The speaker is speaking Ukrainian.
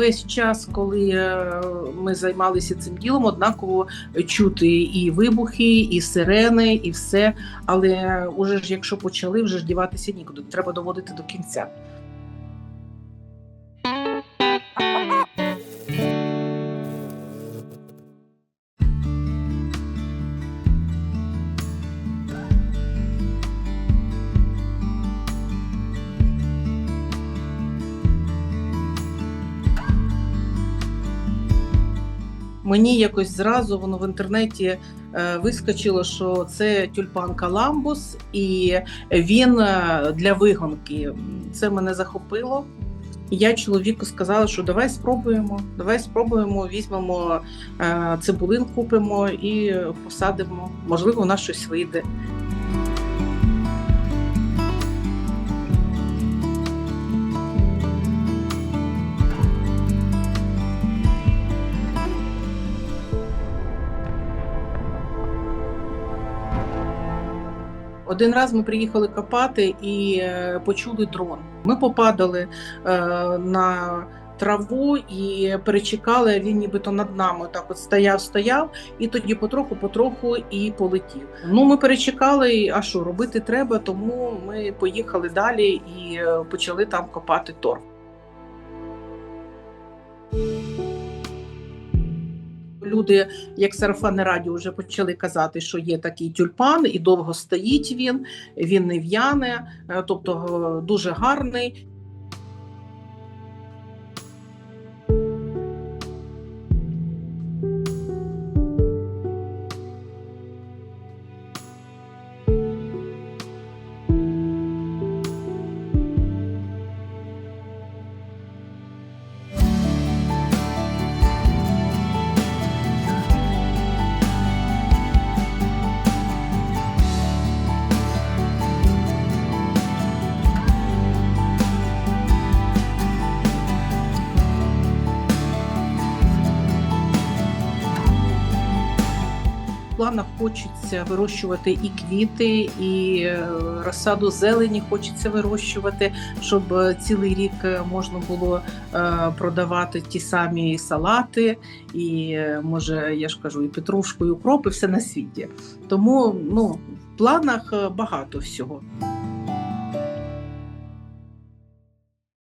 весь час, коли е, ми займалися цим ділом, однаково чути і вибухи, і сирени, і все. Але уже ж, якщо почали, вже ж діватися нікуди. Треба доводити до кінця. Мені якось зразу воно в інтернеті е, вискочило, що це тюльпан Каламбус, і він е, для вигонки. Це мене захопило. Я чоловіку сказала, що давай спробуємо, давай спробуємо, візьмемо е, цибулин, купимо і посадимо. Можливо, у нас щось вийде. Один раз ми приїхали копати і е, почули дрон. Ми попадали е, на траву і перечекали. Він нібито над нами так от стояв, стояв, і тоді потроху, потроху і полетів. Ну ми перечекали. А що робити треба? Тому ми поїхали далі і е, почали там копати торф. Люди, як сарафани радіо, вже почали казати, що є такий тюльпан, і довго стоїть він, він не в'яне, е, тобто е, дуже гарний. Планах хочеться вирощувати і квіти, і е, розсаду зелені хочеться вирощувати, щоб е, цілий рік е, можна було продавати ті самі салати, і може, я ж кажу, і петрушку, і укроп, і все на світі. Тому ну, в планах багато всього.